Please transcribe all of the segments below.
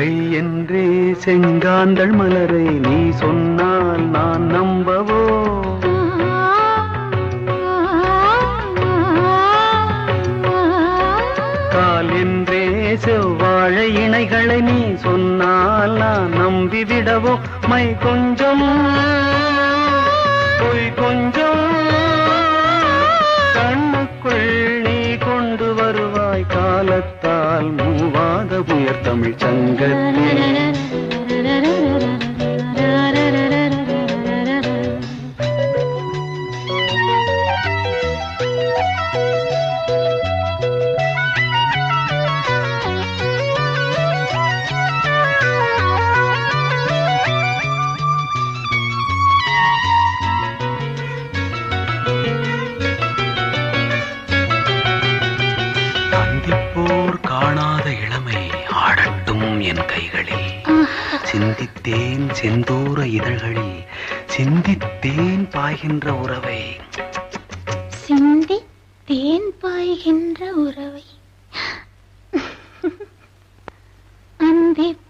கை என்றே செங்காந்தள் மலரை நீ சொன்னால் நான் நம்பவோ? கால் என்றே செவ்வாழை இணைகளை நீ சொன்னால் நான் நம்பிவிடவோ? மை கொஞ்சம் பொய் கொஞ்சம் கண்ணுக்குள் நீ கொண்டு வருவாய். காலத்தால் மூவாத உயர் தமிழ் சிந்தித்தேன் செந்தூர இதழ்களில் சிந்தித்தேன் பாய்கின்ற உறவை. சிந்தி தேன் பாய்கின்ற உறவை. அந்திப்போர்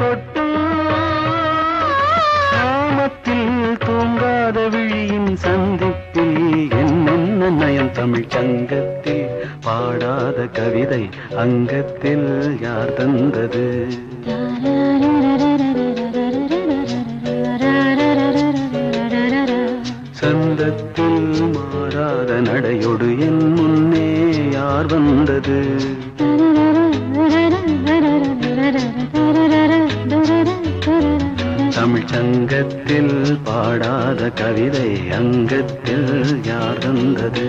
தொட்டு காமத்தில் தூங்காத விழியின் சந்திப்பில் என்னென்ன நயம் தமிழ் சங்கத்தில்? பாடாத கவிதை அங்கத்தில் யார் தந்தது? சந்தத்தில் மாறாத நடையொடு என் முன்னே யார் வந்தது? தமிழ் சங்கத்தில் பாடாத கவிதை அங்கத்தில் யார் தந்தது